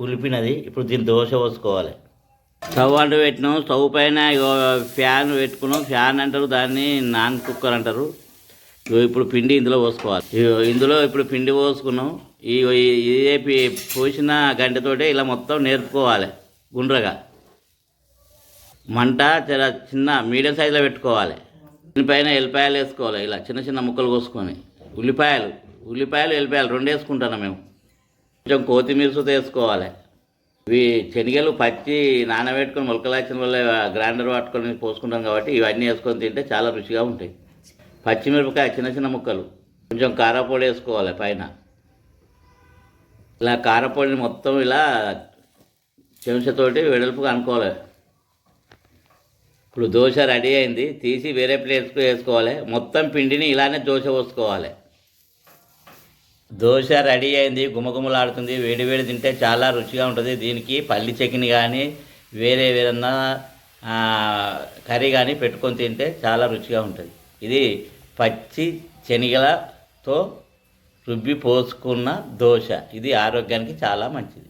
పులిపినది ఇప్పుడు దీన్ని దోశ పోసుకోవాలి. స్టవ్ అంటూ పెట్టినాం. స్టవ్ పైన ఫ్యాన్ పెట్టుకున్నాం. ఫ్యాన్ అంటారు దాన్ని నాన్ కుక్కర్ అంటారు. ఇగో ఇప్పుడు పిండి ఇందులో పోసుకోవాలి. ఇందులో ఇప్పుడు పిండి పోసుకున్నాం. ఈ ఈ- ఇదే పోసిన గంటతోటే ఇలా మొత్తం నేర్పుకోవాలి గుండ్రగా. మంట చాలా చిన్న మీడియం సైజులో పెట్టుకోవాలి. దీనిపైన ఎల్లిపాయలు వేసుకోవాలి ఇలా చిన్న చిన్న ముక్కలు కోసుకొని. ఉల్లిపాయలు. ఉల్లిపాయలు ఎల్లిపాయలు రెండు వేసుకుంటున్నాం మేము. కొంచెం కొత్తిమీర సుత వేసుకోవాలి. ఇవి శనగలు పచ్చి నానబెట్టుకొని ములకలాచిన వల్ల గ్రైండర్ పట్టుకొని పోసుకుంటాం కాబట్టి ఇవన్నీ వేసుకొని తింటే చాలా రుచిగా ఉంటాయి. పచ్చిమిరపకాయ చిన్న చిన్న ముక్కలు. కొంచెం కారపొడి వేసుకోవాలి పైన. ఇలా కారపొడిని మొత్తం ఇలా చెంచతోటి వెడల్పుగా అనుకోవాలి ఇప్పుడు దోశ రెడీ అయింది. తీసి వేరే ప్లేట్స్కి వేసుకోవాలి. మొత్తం పిండిని ఇలానే దోశ పోసుకోవాలి. దోశ రెడీ అయింది గుమగుమలాడుతుంది వేడి వేడి తింటే చాలా రుచిగా ఉంటుంది. దీనికి పల్లి చట్నీ కానీ వేరే ఏదన్నా కర్రీ కానీ పెట్టుకొని తింటే చాలా రుచిగా ఉంటుంది. ఇది పచ్చి శనగలతో రుబ్బి పోసుకున్న దోశ. ఇది ఆరోగ్యానికి చాలా మంచిది.